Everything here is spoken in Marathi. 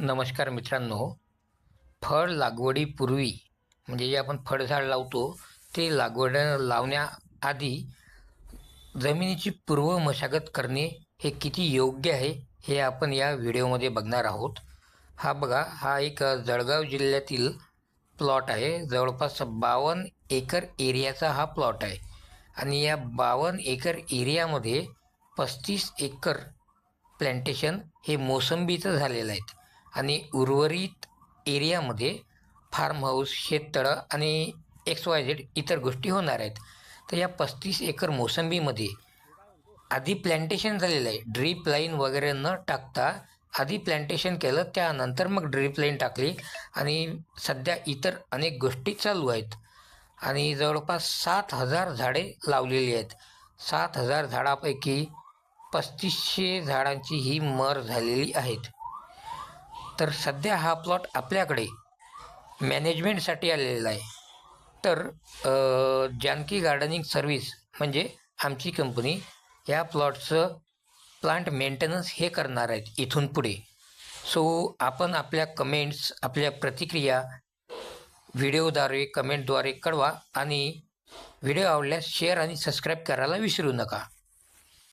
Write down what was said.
नमस्कार मित्रांनो. फळ लागवडीपूर्वी म्हणजे जे आपण फळझाड लावतो ते लागवड लावण्याआधी जमिनीची पूर्व मशागत करणे हे किती योग्य आहे हे आपण या व्हिडिओमध्ये बघणार आहोत. हा बघा हा एक जळगाव जिल्ह्यातील प्लॉट आहे. जवळपास बावन्न एकर एरियाचा हा प्लॉट आहे. आणि या बावन्न एकर एरियामध्ये पस्तीस एकर प्लॅन्टेशन हे मोसंबीचं झालेलं आहेत आणि उर्वरित एरियामध्ये फार्म हाऊस शेततळं आणि एक्स वाय झेड इतर गोष्टी होणार आहेत. तर या पस्तीस एकर मोसंबीमध्ये आधी प्लॅन्टेशन झालेलं आहे. ड्रीप लाईन वगैरे न टाकता आधी प्लॅन्टेशन केलं त्यानंतर मग ड्रीप लाईन टाकली आणि सध्या इतर अनेक गोष्टी चालू आहेत. आणि जवळपास सात हजार झाडे लावलेली आहेत. सात हजार झाडापैकी पस्तीसशे झाडांची ही मर झालेली आहेत. तर सध्या हा प्लॉट आपल्याकडे मॅनेजमेंटसाठी आलेला आहे. तर जानकी गार्डनिंग सर्व्हिस म्हणजे आमची कंपनी या प्लॉटचं प्लांट मेंटेनन्स हे करणार आहेत इथून पुढे. सो आपण आपल्या कमेंट्स आपल्या प्रतिक्रिया व्हिडिओद्वारे कमेंटद्वारे कळवा आणि व्हिडिओ आवडल्यास शेअर आणि सबस्क्राईब करायला विसरू नका.